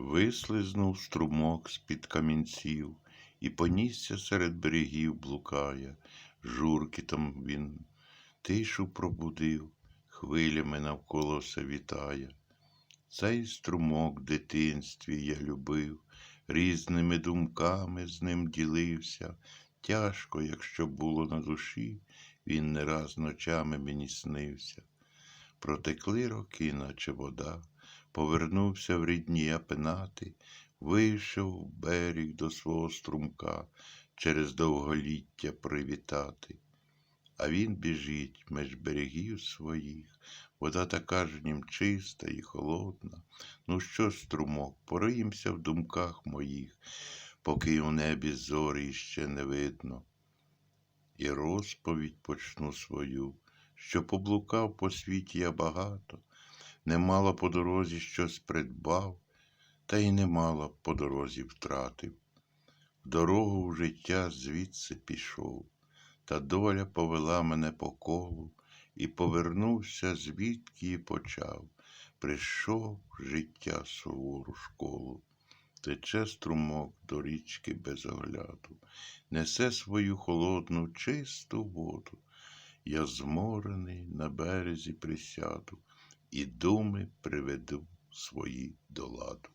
Вислизнув струмок з-під камінців і понісся серед берегів блукає. Журкітом він тишу пробудив, хвилями навколо все вітає. Цей струмок в дитинстві я любив, різними думками з ним ділився. Тяжко, якщо було на душі, він не раз ночами мені снився. Протекли роки, наче вода, повернувся в рідні я пенати, вийшов в берег до свого струмка через довголіття привітати. А він біжить меж берегів своїх, вода така ж нім чиста і холодна. Ну що, струмок, пориємся в думках моїх, поки у небі зорі ще не видно. І розповідь почну свою, що поблукав по світі я багато, немало по дорозі щось придбав, та й немало по дорозі втратив. В дорогу в життя звідси пішов, та доля повела мене по колу, і повернувся, звідки і почав. Прийшов життя сувору школу. Тече струмок до річки без огляду, несе свою холодну, чисту воду. Я зморений на березі присяду і думи приведу свої до ладу.